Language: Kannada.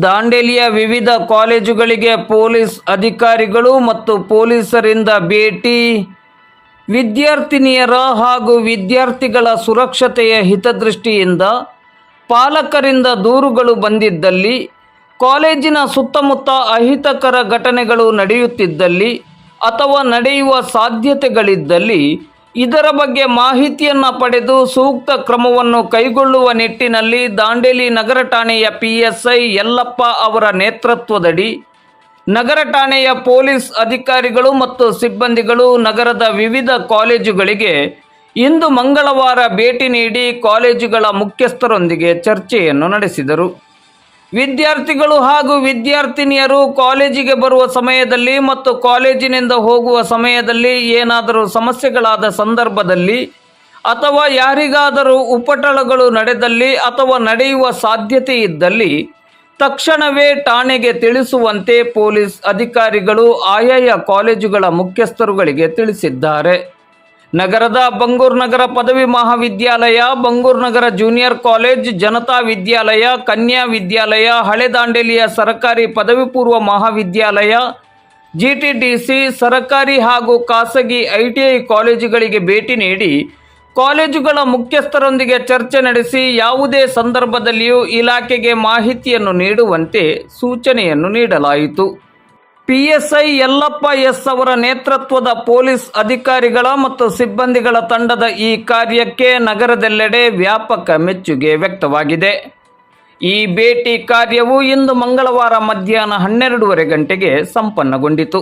ದಾಂಡೇಲಿಯ ವಿವಿಧ ಕಾಲೇಜುಗಳಿಗೆ ಪೊಲೀಸ್ ಅಧಿಕಾರಿಗಳು ಮತ್ತು ಪೊಲೀಸರಿಂದ ಭೇಟಿ. ವಿದ್ಯಾರ್ಥಿನಿಯರ ಹಾಗೂ ವಿದ್ಯಾರ್ಥಿಗಳ ಸುರಕ್ಷತೆಯ ಹಿತದೃಷ್ಟಿಯಿಂದ ಪಾಲಕರಿಂದ ದೂರುಗಳು ಬಂದಿದ್ದಲ್ಲಿ, ಕಾಲೇಜಿನ ಸುತ್ತಮುತ್ತ ಅಹಿತಕರ ಘಟನೆಗಳು ನಡೆಯುತ್ತಿದ್ದಲ್ಲಿ ಅಥವಾ ನಡೆಯುವ ಸಾಧ್ಯತೆಗಳಿದ್ದಲ್ಲಿ ಇದರ ಬಗ್ಗೆ ಮಾಹಿತಿಯನ್ನು ಪಡೆದು ಸೂಕ್ತ ಕ್ರಮವನ್ನು ಕೈಗೊಳ್ಳುವ ನಿಟ್ಟಿನಲ್ಲಿ ದಾಂಡೇಲಿ ನಗರ ಠಾಣೆಯ ಪಿಎಸ್ಐ ಯಲ್ಲಪ್ಪ ಅವರ ನೇತೃತ್ವದಡಿ ನಗರ ಠಾಣೆಯ ಪೊಲೀಸ್ ಅಧಿಕಾರಿಗಳು ಮತ್ತು ಸಿಬ್ಬಂದಿಗಳು ನಗರದ ವಿವಿಧ ಕಾಲೇಜುಗಳಿಗೆ ಇಂದು ಮಂಗಳವಾರ ಭೇಟಿ ನೀಡಿ ಕಾಲೇಜುಗಳ ಮುಖ್ಯಸ್ಥರೊಂದಿಗೆ ಚರ್ಚೆಯನ್ನು ನಡೆಸಿದರು. ವಿದ್ಯಾರ್ಥಿಗಳು ಹಾಗೂ ವಿದ್ಯಾರ್ಥಿನಿಯರು ಕಾಲೇಜಿಗೆ ಬರುವ ಸಮಯದಲ್ಲಿ ಮತ್ತು ಕಾಲೇಜಿನಿಂದ ಹೋಗುವ ಸಮಯದಲ್ಲಿ ಏನಾದರೂ ಸಮಸ್ಯೆಗಳಾದ ಸಂದರ್ಭದಲ್ಲಿ ಅಥವಾ ಯಾರಿಗಾದರೂ ಉಪಟಳಗಳು ನಡೆದಲ್ಲಿ ಅಥವಾ ನಡೆಯುವ ಸಾಧ್ಯತೆ ಇದ್ದಲ್ಲಿ ತಕ್ಷಣವೇ ಠಾಣೆಗೆ ತಿಳಿಸುವಂತೆ ಪೊಲೀಸ್ ಅಧಿಕಾರಿಗಳು ಆಯಾಯ ಕಾಲೇಜುಗಳ ಮುಖ್ಯಸ್ಥರುಗಳಿಗೆ ತಿಳಿಸಿದ್ದಾರೆ. ನಗರದ ಬಂಗೂರು ನಗರ ಪದವಿ ಮಹಾವಿದ್ಯಾಲಯ, ಬಂಗೂರು ನಗರ ಜೂನಿಯರ್ ಕಾಲೇಜ್, ಜನತಾ ವಿದ್ಯಾಲಯ, ಕನ್ಯಾ ವಿದ್ಯಾಲಯ, ಹಳೆ ದಾಂಡೇಲಿಯ ಸರ್ಕಾರಿ ಪದವಿ ಪೂರ್ವ ಮಹಾವಿದ್ಯಾಲಯ ಜಿಟಿಡಿಸಿ ಸರಕಾರಿ ಹಾಗೂ ಖಾಸಗಿ ಐಟಿಐ ಕಾಲೇಜುಗಳಿಗೆ ಭೇಟಿ ನೀಡಿ ಕಾಲೇಜುಗಳ ಮುಖ್ಯಸ್ಥರೊಂದಿಗೆ ಚರ್ಚೆ ನಡೆಸಿ ಯಾವುದೇ ಸಂದರ್ಭದಲ್ಲಿಯೂ ಇಲಾಖೆಗೆ ಮಾಹಿತಿಯನ್ನು ನೀಡುವಂತೆ ಸೂಚನೆಯನ್ನು ನೀಡಲಾಯಿತು. ಪಿಎಸ್ಐ ಯಲ್ಲಪ್ಪ ಎಸ್ ಅವರ ನೇತೃತ್ವದ ಪೊಲೀಸ್ ಅಧಿಕಾರಿಗಳ ಮತ್ತು ಸಿಬ್ಬಂದಿಗಳ ತಂಡದ ಈ ಕಾರ್ಯಕ್ಕೆ ನಗರದೆಲ್ಲೆಡೆ ವ್ಯಾಪಕ ಮೆಚ್ಚುಗೆ ವ್ಯಕ್ತವಾಗಿದೆ. ಈ ಭೇಟಿ ಕಾರ್ಯವು ಇಂದು ಮಂಗಳವಾರ ಮಧ್ಯಾಹ್ನ ಹನ್ನೆರಡೂವರೆ ಗಂಟೆಗೆ ಸಂಪನ್ನಗೊಂಡಿತು.